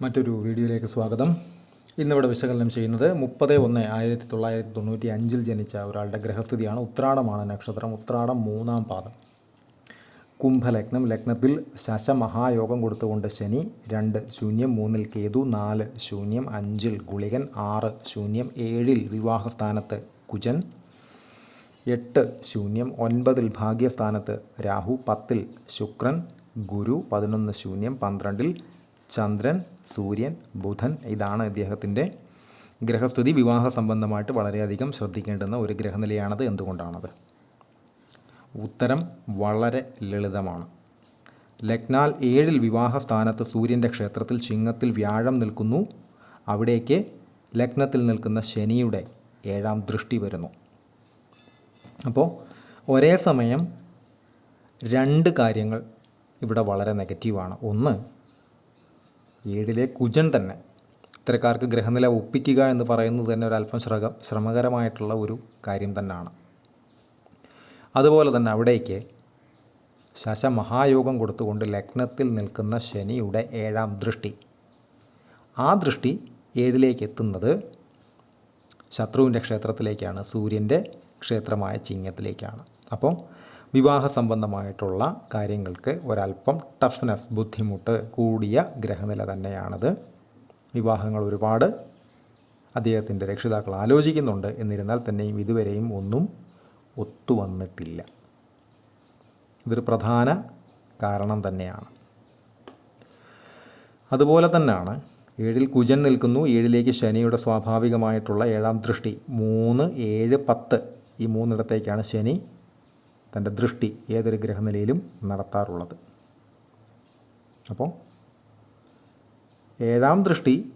മറ്റൊരു വീഡിയോയിലേക്ക് സ്വാഗതം. ഇന്നിവിടെ വിശകലനം ചെയ്യുന്നത് മുപ്പത് ഒന്ന് ആയിരത്തി തൊള്ളായിരത്തി തൊണ്ണൂറ്റി അഞ്ചിൽ ജനിച്ച ഒരാളുടെ ഗ്രഹസ്ഥിതിയാണ് ഉത്രാടമാണ് നക്ഷത്രം. ഉത്രാടം മൂന്നാം പാദം. കുംഭലഗ്നം. ലഗ്നത്തിൽ ശശമഹായോഗം കൊടുത്തുകൊണ്ട് ശനി രണ്ട് ശൂന്യം മൂന്നിൽ കേതു നാല് ശൂന്യം അഞ്ചിൽ ഗുളികൻ ആറ് ശൂന്യം ഏഴിൽ വിവാഹസ്ഥാനത്ത് കുജൻ എട്ട് ശൂന്യം ഒൻപതിൽ ഭാഗ്യസ്ഥാനത്ത് രാഹു പത്തിൽ ശുക്രൻ ഗുരു പതിനൊന്ന് ശൂന്യം പന്ത്രണ്ടിൽ ചന്ദ്രൻ സൂര്യൻ ബുധൻ ഇതാണ് ഇദ്ദേഹത്തിന്റെ ഗ്രഹസ്ഥിതി. വിവാഹ സംബന്ധമായിട്ട് വളരെയധികം ശ്രദ്ധിക്കേണ്ടുന്ന ഒരു ഗ്രഹനിലയാണത് എന്തുകൊണ്ടാണത്? ഉത്തരം വളരെ ലളിതമാണ്. ലഗ്നാൽ ഏഴിൽ വിവാഹ സ്ഥാനത്ത് സൂര്യന്റെ ക്ഷേത്രത്തിൽ ചിങ്ങത്തിൽ വ്യാഴം നിൽക്കുന്നു. അവിടേക്ക് ലഗ്നത്തിൽ നിൽക്കുന്ന ശനിയുടെ ഏഴാം ദൃഷ്ടി വരുന്നു. അപ്പോൾ ഒരേ സമയം രണ്ട് കാര്യങ്ങൾ ഇവിടെ വളരെ നെഗറ്റീവാണ്. ഒന്ന് ഏഴിലെ കുജൻ തന്നെ. ഇത്തരക്കാർക്ക് ഗ്രഹനില ഒപ്പിക്കുക എന്ന് പറയുന്നത് തന്നെ ഒരല്പം ശ്രക ശ്രമകരമായിട്ടുള്ള ഒരു കാര്യം തന്നെയാണ് അതുപോലെ തന്നെ അവിടേക്ക് ശശ മഹായോഗം കൊടുത്തുകൊണ്ട് ലഗ്നത്തിൽ നിൽക്കുന്ന ശനിയുടെ ഏഴാം ദൃഷ്ടി. ആ ദൃഷ്ടി ഏഴിലേക്ക് എത്തുന്നത് ശത്രുവിന്റെ ക്ഷേത്രത്തിലേക്കാണ് സൂര്യന്റെ ക്ഷേത്രമായ ചിങ്ങത്തിലേക്കാണ്. അപ്പോൾ വിവാഹ സംബന്ധമായിട്ടുള്ള കാര്യങ്ങൾക്ക് ഒരല്പം ടഫ്നെസ് ബുദ്ധിമുട്ട് കൂടിയ ഗ്രഹനില തന്നെയാണത്. വിവാഹങ്ങൾ ഒരുപാട് അദ്ദേഹത്തിന്റെ രക്ഷിതാക്കൾ ആലോചിക്കുന്നുണ്ട്. എന്നിരുന്നാൽ തന്നെയും ഇതുവരെയും ഒന്നും ഒത്തുവന്നിട്ടില്ല. ഇതൊരു പ്രധാന കാരണം തന്നെയാണ്. അതുപോലെ തന്നെയാണ് ഏഴിൽ കുജൻ നിൽക്കുന്നു. ഏഴിലേക്ക് ശനിയുടെ സ്വാഭാവികമായിട്ടുള്ള ഏഴാം ദൃഷ്ടി. മൂന്ന് ഏഴ് പത്ത് ഈ മൂന്നിടത്തേക്കാണ് ശനി തന്റെ ദൃഷ്ടി ഏതൊരു ഗ്രഹനിലയിലും നടത്താറുള്ളത്. അപ്പോൾ ഏഴാം ദൃഷ്ടി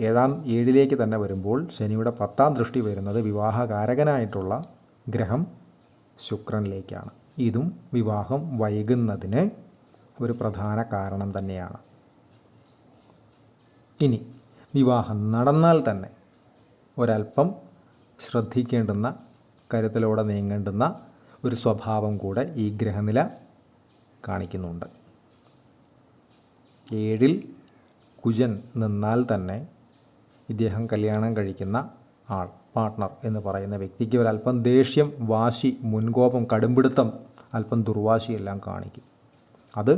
ഏഴാം ഏഴിലേക്ക് തന്നെ വരുമ്പോൾ ശനിയുടെ പത്താം ദൃഷ്ടി വരുന്നത് വിവാഹകാരകനായിട്ടുള്ള ഗ്രഹം ശുക്രനിലേക്കാണ്. ഇതും വിവാഹം വൈകുന്നതിന് ഒരു പ്രധാന കാരണം തന്നെയാണ്. ഇനി വിവാഹം നടന്നാൽ തന്നെ ഒരല്പം ശ്രദ്ധിക്കേണ്ടുന്ന കരുതലോടെ നീങ്ങേണ്ടുന്ന ഒരു സ്വഭാവം കൂടെ ഈ ഗ്രഹനില കാണിക്കുന്നുണ്ട്. ഏഴിൽ കുജൻ നിന്നാൽ തന്നെ ഇദ്ദേഹം കല്യാണം കഴിക്കുന്ന ആൾ പാർട്ട്ണർ എന്ന് പറയുന്ന വ്യക്തിക്ക് ഒരല്പം ദേഷ്യം വാശി മുൻകോപം കടുംപിടുത്തം അല്പം ദുർവാശി എല്ലാം കാണിക്കും. അത്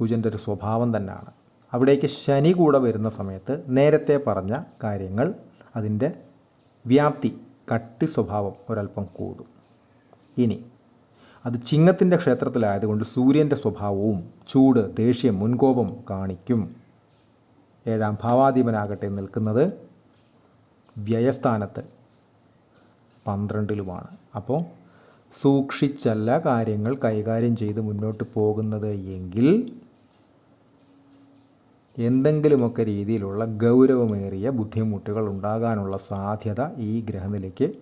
കുജന്റെ ഒരു സ്വഭാവം തന്നെയാണ്. അവിടേക്ക് ശനി കൂടെ വരുന്ന സമയത്ത് നേരത്തെ പറഞ്ഞ കാര്യങ്ങൾ അതിന്റെ വ്യാപ്തി കട്ടി സ്വഭാവം ഒരല്പം കൂടും. ഇനി അത് ചിങ്ങത്തിന്റെ ക്ഷേത്രത്തിലായതുകൊണ്ട് സൂര്യന്റെ സ്വഭാവവും ചൂട് ദേഷ്യം മുൻകോപം കാണിക്കും. ഏഴാം ഭാവാധിപനാകട്ടെ നിൽക്കുന്നത് വ്യയസ്ഥാനത്ത് പന്ത്രണ്ടിലുമാണ്. അപ്പോൾ സൂക്ഷിച്ചല്ല കാര്യങ്ങൾ കൈകാര്യം ചെയ്ത് മുന്നോട്ട് പോകുന്നത് എങ്കിൽ എന്തെങ്കിലുമൊക്കെ രീതിയിലുള്ള ഗൗരവമേറിയ ബുദ്ധിമുട്ടുകൾ ഉണ്ടാകാനുള്ള സാധ്യത ഈ ഗ്രഹനിലയ്ക്ക്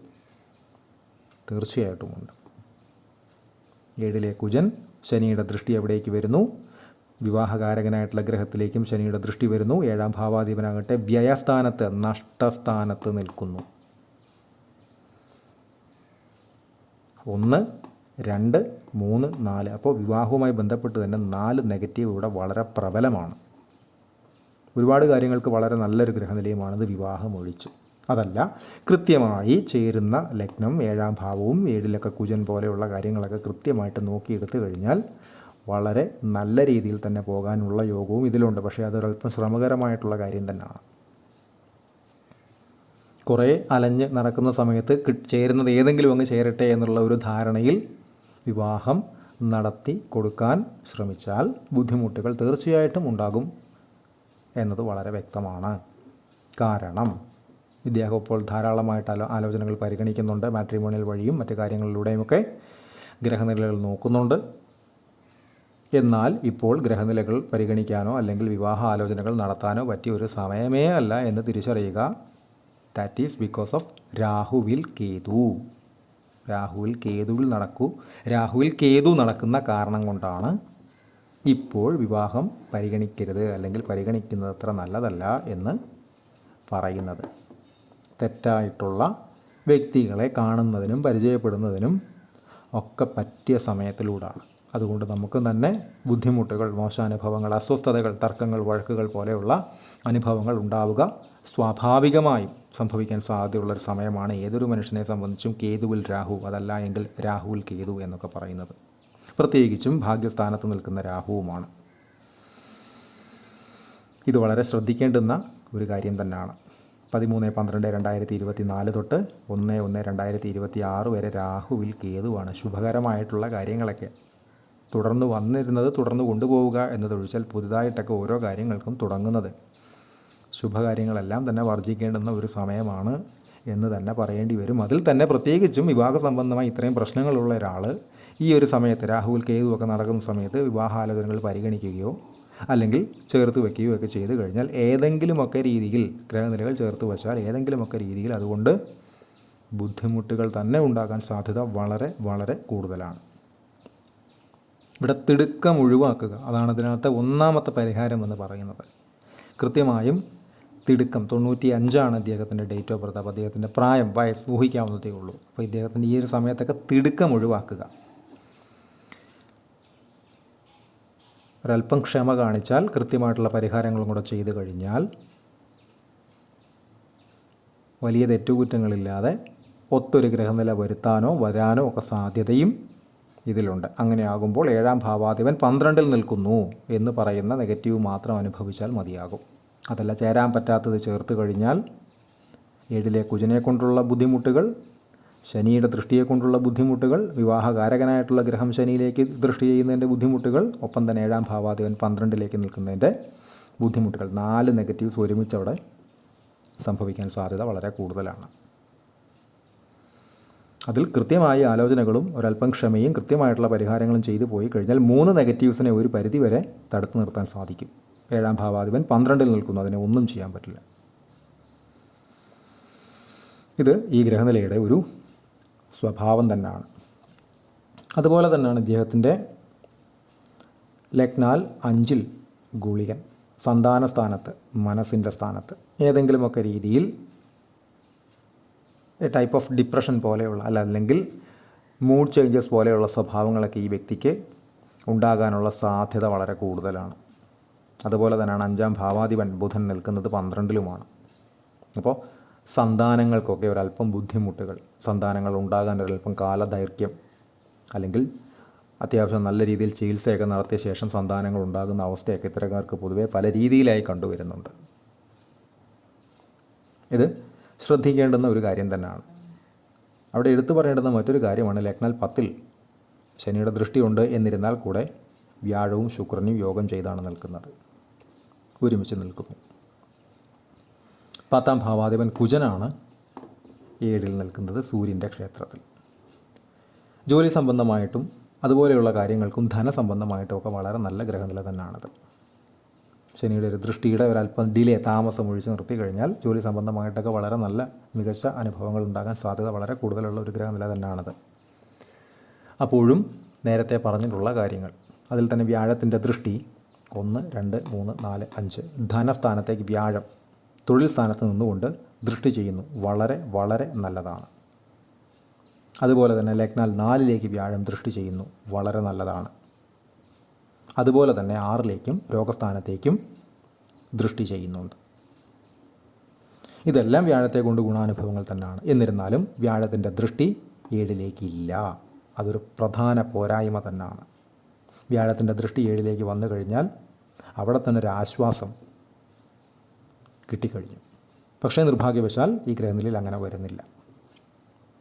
തീർച്ചയായിട്ടുമുണ്ട്. ഏഴിലെ കുജൻ ശനിയുടെ ദൃഷ്ടി എവിടേക്ക് വരുന്നു? വിവാഹകാരകനായിട്ടുള്ള ഗ്രഹത്തിലേക്കും ശനിയുടെ ദൃഷ്ടി വരുന്നു. ഏഴാം ഭാവാധിപനാകട്ടെ വ്യയസ്ഥാനത്ത് നഷ്ടസ്ഥാനത്ത് നിൽക്കുന്നു. ഒന്ന് രണ്ട് മൂന്ന് നാല്. അപ്പോൾ വിവാഹവുമായി ബന്ധപ്പെട്ട് തന്നെ നാല് നെഗറ്റീവ് ഇവിടെ വളരെ പ്രബലമാണ്. ഒരുപാട് കാര്യങ്ങൾക്ക് വളരെ നല്ലൊരു ഗ്രഹനിലയമാണത് വിവാഹം ഒഴിച്ചു. അതല്ല കൃത്യമായി ചേരുന്ന ലഗ്നം ഏഴാം ഭാവവും ഏഴിലൊക്കെ കുജൻ പോലെയുള്ള കാര്യങ്ങളൊക്കെ കൃത്യമായിട്ട് നോക്കിയെടുത്തു കഴിഞ്ഞാൽ വളരെ നല്ല രീതിയിൽ തന്നെ പോകാനുള്ള യോഗവും ഇതിലുണ്ട്. പക്ഷേ അതൊരല്പം ശ്രമകരമായിട്ടുള്ള കാര്യം തന്നെയാണ്. കുറേ അലഞ്ഞ് നടക്കുന്ന സമയത്ത് ചേരുന്നത് ഏതെങ്കിലും അങ്ങ് ചേരട്ടെ എന്നുള്ള ഒരു ധാരണയിൽ വിവാഹം നടത്തി കൊടുക്കാൻ ശ്രമിച്ചാൽ ബുദ്ധിമുട്ടുകൾ തീർച്ചയായിട്ടും ഉണ്ടാകും. എന്നത് വളരെ വ്യക്തമാണ്. കാരണം ഇദ്ദേഹം ഇപ്പോൾ ധാരാളമായിട്ട് ആലോ ആലോചനകൾ പരിഗണിക്കുന്നുണ്ട്. മാട്രിമോണിയൽ വഴിയും മറ്റു കാര്യങ്ങളിലൂടെയുമൊക്കെ ഗ്രഹനിലകൾ നോക്കുന്നുണ്ട്. എന്നാൽ ഇപ്പോൾ ഗ്രഹനിലകൾ പരിഗണിക്കാനോ അല്ലെങ്കിൽ വിവാഹ ആലോചനകൾ നടത്താനോ പറ്റിയ ഒരു സമയമേ അല്ല എന്ന് തിരിച്ചറിയുക. ദാറ്റ് ഈസ് ബിക്കോസ് ഓഫ് രാഹുവിൽ കേതു. രാഹുവിൽ കേതുവിൽ നടക്കൂ. രാഹുവിൽ കേതു നടക്കുന്ന കാരണം കൊണ്ടാണ് ഇപ്പോൾ വിവാഹം പരിഗണിക്കരുത് അല്ലെങ്കിൽ പരിഗണിക്കുന്നത് അത്ര നല്ലതല്ല എന്ന് പറയുന്നത്. തെറ്റായിട്ടുള്ള വ്യക്തികളെ കാണുന്നതിനും പരിചയപ്പെടുന്നതിനും ഒക്കെ പറ്റിയ സമയത്തിലൂടാണ്. അതുകൊണ്ട് നമുക്ക് തന്നെ ബുദ്ധിമുട്ടുകൾ മോശാനുഭവങ്ങൾ അസ്വസ്ഥതകൾ തർക്കങ്ങൾ വഴക്കുകൾ പോലെയുള്ള അനുഭവങ്ങൾ ഉണ്ടാവുക സ്വാഭാവികമായും സംഭവിക്കാൻ സാധ്യതയുള്ളൊരു സമയമാണ് ഏതൊരു മനുഷ്യനെ സംബന്ധിച്ചും കേതുവിൽ രാഹു അതല്ല എങ്കിൽ രാഹുവിൽ കേതു എന്നൊക്കെ പറയുന്നത്. പ്രത്യേകിച്ചും ഭാഗ്യസ്ഥാനത്ത് നിൽക്കുന്ന രാഹുവുമാണ്. ഇത് വളരെ ശ്രദ്ധിക്കേണ്ടുന്ന ഒരു കാര്യം തന്നെയാണ്. പതിമൂന്ന് പന്ത്രണ്ട് രണ്ടായിരത്തി ഇരുപത്തി നാല് തൊട്ട് ഒന്ന് ഒന്ന് രണ്ടായിരത്തി ഇരുപത്തി ആറ് വരെ രാഹുവിൽ കേതുവാണ് ശുഭകരമായിട്ടുള്ള കാര്യങ്ങളൊക്കെ. തുടർന്ന് വന്നിരുന്നത് തുടർന്ന് കൊണ്ടുപോവുക എന്നതൊഴിച്ചാൽ പുതുതായിട്ടൊക്കെ ഓരോ കാര്യങ്ങൾക്കും തുടങ്ങുന്നത്. ശുഭകാര്യങ്ങളെല്ലാം തന്നെ വർജിക്കേണ്ടുന്ന ഒരു സമയമാണ് എന്ന് തന്നെ പറയേണ്ടി വരും. അതിൽ തന്നെ പ്രത്യേകിച്ചും വിവാഹ സംബന്ധമായി ഇത്രയും പ്രശ്നങ്ങളുള്ള ഒരാൾ ഈ ഒരു സമയത്ത് രാഹുൽ കേതുവൊക്കെ നടക്കുന്ന സമയത്ത് വിവാഹാലോചനകൾ പരിഗണിക്കുകയോ അല്ലെങ്കിൽ ചേർത്ത് വയ്ക്കുകയോ ഒക്കെ ചെയ്തു കഴിഞ്ഞാൽ ഏതെങ്കിലുമൊക്കെ രീതിയിൽ ഗ്രഹനിലകൾ ചേർത്ത് വച്ചാൽ ഏതെങ്കിലുമൊക്കെ രീതിയിൽ അതുകൊണ്ട് ബുദ്ധിമുട്ടുകൾ തന്നെ ഉണ്ടാകാൻ സാധ്യത വളരെ വളരെ കൂടുതലാണ്. ഇവിടെ തിടുക്കം ഒഴിവാക്കുക. അതാണ് ഇതിനകത്തെ ഒന്നാമത്തെ പരിഹാരം എന്ന് പറയുന്നത്. കൃത്യമായും തിടുക്കം തൊണ്ണൂറ്റി അഞ്ചാണ് അദ്ദേഹത്തിന്റെ ഡേറ്റ് ഓഫ് ബർത്ത്. അപ്പോൾ അദ്ദേഹത്തിന്റെ പ്രായം വയസ്സ് ഊഹിക്കാവുന്നതേ ഉള്ളൂ. അപ്പോൾ ഇദ്ദേഹത്തിന്റെ ഈ ഒരു സമയത്തൊക്കെ തിടുക്കം ഒഴിവാക്കുക. ഒരല്പം ക്ഷമ കാണിച്ചാൽ കൃത്യമായിട്ടുള്ള പരിഹാരങ്ങളും കൂടെ ചെയ്തു കഴിഞ്ഞാൽ വലിയ തെറ്റുകുറ്റങ്ങളില്ലാതെ ഒത്തൊരു ഗ്രഹനില വരുത്താനോ വരാനോ ഒക്കെ സാധ്യതയും ഇതിലുണ്ട്. അങ്ങനെയാകുമ്പോൾ ഏഴാം ഭാവാധിപൻ പന്ത്രണ്ടിൽ നിൽക്കുന്നു എന്ന് പറയുന്ന നെഗറ്റീവ് മാത്രം അനുഭവിച്ചാൽ മതിയാകും. അതല്ല ചേരാൻ പറ്റാത്തത് ചേർത്ത് കഴിഞ്ഞാൽ ഏഴിലെ കുജനെ കൊണ്ടുള്ള ബുദ്ധിമുട്ടുകൾ ശനിയുടെ ദൃഷ്ടിയെ കൊണ്ടുള്ള ബുദ്ധിമുട്ടുകൾ വിവാഹകാരകനായിട്ടുള്ള ഗ്രഹം ശനിയിലേക്ക് ദൃഷ്ടി ചെയ്യുന്നതിന്റെ ബുദ്ധിമുട്ടുകൾ ഒപ്പം തന്നെ ഏഴാം ഭാവാധിപൻ പന്ത്രണ്ടിലേക്ക് നിൽക്കുന്നതിന്റെ ബുദ്ധിമുട്ടുകൾ. നാല് നെഗറ്റീവ്സ് ഒരുമിച്ച് അവിടെ സംഭവിക്കാൻ സാധ്യത വളരെ കൂടുതലാണ്. അതിൽ കൃത്യമായ ആലോചനകളും ഒരല്പം ക്ഷമയും കൃത്യമായിട്ടുള്ള പരിഹാരങ്ങളും ചെയ്തു പോയി കഴിഞ്ഞാൽ മൂന്ന് നെഗറ്റീവ്സിനെ ഒരു പരിധിവരെ തടുത്തു നിർത്താൻ സാധിക്കും. ഏഴാം ഭാവാധിപൻ പന്ത്രണ്ടിൽ നിൽക്കുന്നു അതിനെ ഒന്നും ചെയ്യാൻ പറ്റില്ല. ഇത് ഈ ഗ്രഹനിലയുടെ ഒരു സ്വഭാവം തന്നെയാണ് അതുപോലെ തന്നെയാണ് ഇദ്ദേഹത്തിന്റെ ലഗ്നാൽ അഞ്ചിൽ ഗുളികൻ സന്താന സ്ഥാനത്ത് മനസ്സിന്റെ സ്ഥാനത്ത് ഏതെങ്കിലുമൊക്കെ രീതിയിൽ ടൈപ്പ് ഓഫ് ഡിപ്രഷൻ പോലെയുള്ള അല്ല അല്ലെങ്കിൽ മൂഡ് ചേഞ്ചസ് പോലെയുള്ള സ്വഭാവങ്ങളൊക്കെ ഈ വ്യക്തിക്ക് ഉണ്ടാകാനുള്ള സാധ്യത വളരെ കൂടുതലാണ്. അതുപോലെ തന്നെയാണ് അഞ്ചാം ഭാവാധിപൻ ബുധൻ നിൽക്കുന്നത് പന്ത്രണ്ടിലുമാണ്. അപ്പോൾ സന്താനങ്ങൾക്കൊക്കെ ഒരല്പം ബുദ്ധിമുട്ടുകൾ. സന്താനങ്ങൾ ഉണ്ടാകാൻ ഒരല്പം കാലദൈർഘ്യം അല്ലെങ്കിൽ അത്യാവശ്യം നല്ല രീതിയിൽ ചികിത്സയൊക്കെ നടത്തിയ ശേഷം സന്താനങ്ങൾ ഉണ്ടാകുന്ന അവസ്ഥയൊക്കെ ഇത്തരക്കാർക്ക് പൊതുവേ പല രീതിയിലായി കണ്ടുവരുന്നുണ്ട്. ഇത് ശ്രദ്ധിക്കേണ്ടുന്ന ഒരു കാര്യം തന്നെയാണ്. അവിടെ എടുത്തു പറയേണ്ടുന്ന മറ്റൊരു കാര്യമാണ് ലഗ്നാൽ പത്തിൽ ശനിയുടെ ദൃഷ്ടിയുണ്ട് എന്നിരുന്നാൽ കൂടെ വ്യാഴവും ശുക്രനും യോഗം ചെയ്താണ് നിൽക്കുന്നത്. ഒരുമിച്ച് നിൽക്കുന്നു. പത്താം ഭാവാധിപൻ കുജനാണ് ഏഴിൽ നിൽക്കുന്നത് സൂര്യന്റെ ക്ഷേത്രത്തിൽ. ജോലി സംബന്ധമായിട്ടും അതുപോലെയുള്ള കാര്യങ്ങൾക്കും ധനസംബന്ധമായിട്ടും ഒക്കെ വളരെ നല്ല ഗ്രഹനില തന്നെയാണത്. ശനിയുടെ ഒരു ദൃഷ്ടിയുടെ ഒരല്പം ഡിലേ താമസം ഒഴിച്ച് നിർത്തി കഴിഞ്ഞാൽ ജോലി സംബന്ധമായിട്ടൊക്കെ വളരെ നല്ല മികച്ച അനുഭവങ്ങൾ ഉണ്ടാകാൻ സാധ്യത വളരെ കൂടുതലുള്ള ഒരു ഗ്രഹനില തന്നെയാണത്. അപ്പോഴും നേരത്തെ പറഞ്ഞിട്ടുള്ള കാര്യങ്ങൾ. അതിൽ തന്നെ വ്യാഴത്തിന്റെ ദൃഷ്ടി ഒന്ന് രണ്ട് മൂന്ന് നാല് അഞ്ച് ധനസ്ഥാനത്തേക്ക് വ്യാഴം. തൊഴിൽ സ്ഥാനത്ത് നിന്നുകൊണ്ട് ദൃഷ്ടി ചെയ്യുന്നു. വളരെ വളരെ നല്ലതാണ്. അതുപോലെ തന്നെ ലഗ്നാൽ നാലിലേക്ക് വ്യാഴം ദൃഷ്ടി ചെയ്യുന്നു. വളരെ നല്ലതാണ്. അതുപോലെ തന്നെ ആറിലേക്കും രോഗസ്ഥാനത്തേക്കും ദൃഷ്ടി ചെയ്യുന്നുണ്ട്. ഇതെല്ലാം വ്യാഴത്തെ കൊണ്ട് ഗുണാനുഭവങ്ങൾ തന്നെയാണ്. എന്നിരുന്നാലും വ്യാഴത്തിന്റെ ദൃഷ്ടി ഏഴിലേക്കില്ല. അതൊരു പ്രധാന പോരായ്മ തന്നെയാണ്. വ്യാഴത്തിന്റെ ദൃഷ്ടി ഏഴിലേക്ക് വന്നു കഴിഞ്ഞാൽ അവിടെ തന്നെ ഒരു ആശ്വാസം കിട്ടിക്കഴിഞ്ഞു. പക്ഷേ നിർഭാഗ്യവശാൽ ഈ ഗ്രഹനിലയിൽ അങ്ങനെ വരുന്നില്ല.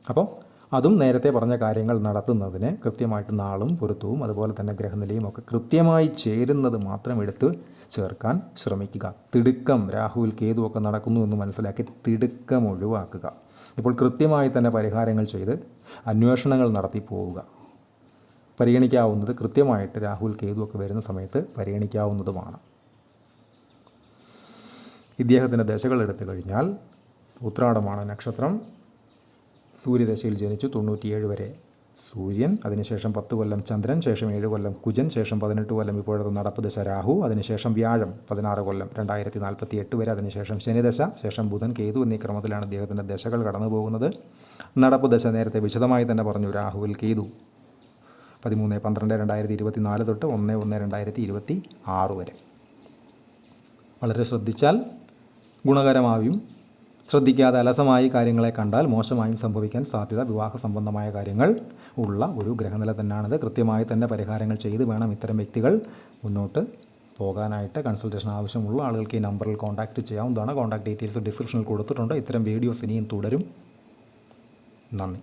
അപ്പോൾ അതും നേരത്തെ പറഞ്ഞ കാര്യങ്ങൾ നടത്തുന്നതിന് കൃത്യമായിട്ട് നാളും പൊരുത്തവും അതുപോലെ തന്നെ ഗ്രഹനിലയും ഒക്കെ കൃത്യമായി ചേരുന്നത് മാത്രം എടുത്ത് ചേർക്കാൻ ശ്രമിക്കുക. തിടുക്കം രാഹുവിൽ കേതു ഒക്കെ നടക്കുന്നു എന്ന് മനസ്സിലാക്കി തിടുക്കം ഒഴിവാക്കുക. ഇപ്പോൾ കൃത്യമായി തന്നെ പരിഹാരങ്ങൾ ചെയ്ത് അന്വേഷണങ്ങൾ നടത്തി പോവുക. പരിഗണിക്കാവുന്നത് കൃത്യമായിട്ട് രാഹുൽ കേതുവൊക്കെ വരുന്ന സമയത്ത് പരിഗണിക്കാവുന്നതുമാണ്. ഇദ്ദേഹത്തിന്റെ ദശകൾ എടുത്തു കഴിഞ്ഞാൽ ഉത്രാടമാണ് നക്ഷത്രം. സൂര്യദശയിൽ ജനിച്ചു തൊണ്ണൂറ്റിയേഴ് വരെ സൂര്യൻ അതിനുശേഷം പത്ത് കൊല്ലം ചന്ദ്രൻ ശേഷം ഏഴ് കൊല്ലം കുജൻ ശേഷം പതിനെട്ട് കൊല്ലം ഇപ്പോഴത്തെ നടപ്പ് ദശ രാഹു അതിനുശേഷം വ്യാഴം പതിനാറ് കൊല്ലം രണ്ടായിരത്തി നാൽപ്പത്തി എട്ട് വരെ അതിനുശേഷം ശനിദശ ശേഷം ബുധൻ കേതു എന്നീ ക്രമത്തിലാണ് അദ്ദേഹത്തിന്റെ ദശകൾ കടന്നു പോകുന്നത് നടപ്പ് ദശ നേരത്തെ വിശദമായി തന്നെ പറഞ്ഞു രാഹുവിൽ കേതു. പതിമൂന്ന് പന്ത്രണ്ട് രണ്ടായിരത്തി ഇരുപത്തി നാല് തൊട്ട് ഒന്ന് ഒന്ന് രണ്ടായിരത്തി ഇരുപത്തി ആറ് വരെ. വളരെ ശ്രദ്ധിച്ചാൽ ഗുണകരമായും ശ്രദ്ധിക്കാതെ അലസമായി കാര്യങ്ങളെ കണ്ടാൽ മോശമായും സംഭവിക്കാൻ സാധ്യത വിവാഹ സംബന്ധമായ കാര്യങ്ങൾ ഉള്ള ഒരു ഗ്രഹനില തന്നെയാണിത്. കൃത്യമായി തന്നെ പരിഹാരങ്ങൾ ചെയ്ത് വേണം ഇത്തരം വ്യക്തികൾ മുന്നോട്ട് പോകാനായിട്ട്. കൺസൾട്ടേഷൻ ആവശ്യമുള്ള ആളുകൾക്ക് ഈ നമ്പറിൽ കോൺടാക്റ്റ് ചെയ്യാവുന്നതാണ്. കോൺടാക്ട് ഡീറ്റെയിൽസ് ഡിസ്ക്രിപ്ഷനിൽ കൊടുത്തിട്ടുണ്ട്. ഇത്തരം വീഡിയോസ് ഇനിയും തുടരും. നന്ദി.